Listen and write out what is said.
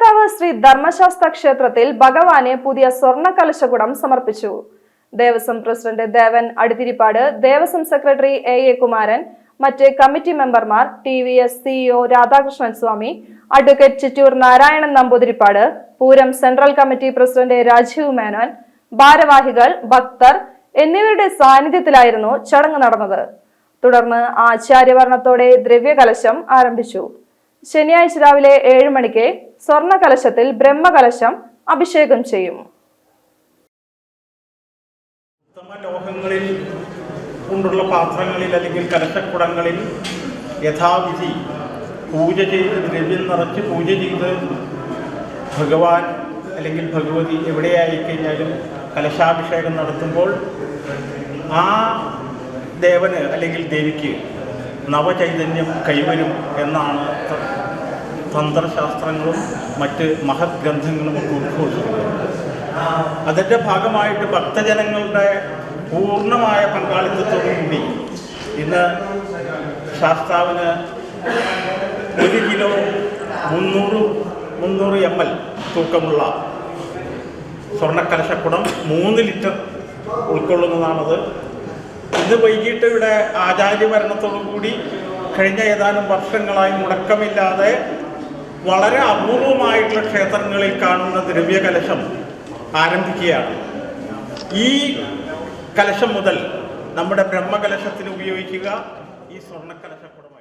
പാറക്കാവ് ശ്രീ ധർമ്മശാസ്ത്ര ക്ഷേത്രത്തിൽ ഭഗവാന് പുതിയ സ്വർണ കലശകുടം സമർപ്പിച്ചു. Devaswom president Devan Adithirippad Devaswom secretary A A Kumaran മറ്റ് കമ്മിറ്റി മെമ്പർമാർ T V S CEO Radhakrishnan Swami advocate Chittoor Narayanan Namboothiripad Pooram central committee president Rajeev Menon ഭാരവാഹികൾ ഭക്തർ എന്നിവരുടെ സാന്നിധ്യത്തിലായിരുന്നു ചടങ്ങ് നടന്നത്. തുടർന്ന് ആചാര്യവർണത്തോടെ ദ്രവ്യകലശം ആരംഭിച്ചു. ശനിയാഴ്ച രാവിലെ ഏഴ് മണിക്ക് സ്വർണ കലശത്തിൽ ബ്രഹ്മകലശം അഭിഷേകം ചെയ്യും. ലോഹങ്ങളിൽ കൊണ്ടുള്ള പാത്രങ്ങളിൽ അല്ലെങ്കിൽ കലശക്കുടങ്ങളിൽ യഥാവിധി പൂജ ചെയ്ത് ദ്രവ്യം നിറച്ച് പൂജ ചെയ്ത് ഭഗവാൻ അല്ലെങ്കിൽ ഭഗവതി എവിടെയായി കഴിഞ്ഞാലും കലശാഭിഷേകം നടത്തുമ്പോൾ ആ ദേവന് അല്ലെങ്കിൽ ദേവിക്ക് നവചൈതന്യം കൈവരും എന്നാണ് തന്ത്രശാസ്ത്രങ്ങളും മറ്റ് മഹത് ഗ്രന്ഥങ്ങളും ഒക്കെ ഉദ്ഘോഷിക്കുന്നത്. അതിന്റെ ഭാഗമായിട്ട് ഭക്തജനങ്ങളുടെ പൂർണമായ പങ്കാളിത്തത്തോടു കൂടി ഇന്ന് ശാസ്താവിന് ഒരു കിലോ മുന്നൂറ് മുന്നൂറ് എം എൽ തൂക്കമുള്ള സ്വർണക്കലശക്കുടം മൂന്ന് ലിറ്റർ ഉൾക്കൊള്ളുന്നതാണത്. ഇന്ന് വൈകിട്ട് ഇവിടെ ആചാര്യഭരണത്തോടുകൂടി കഴിഞ്ഞ ഏതാനും വർഷങ്ങളായി മുടക്കമില്ലാതെ വളരെ അപൂർവമായിട്ടുള്ള ക്ഷേത്രങ്ങളിൽ കാണുന്ന ദ്രവ്യകലശം ആരംഭിക്കുകയാണ്. ഈ കലശം മുതൽ നമ്മുടെ ബ്രഹ്മകലശത്തിന് ഉപയോഗിക്കുക ഈ സ്വർണക്കലശക്കുടം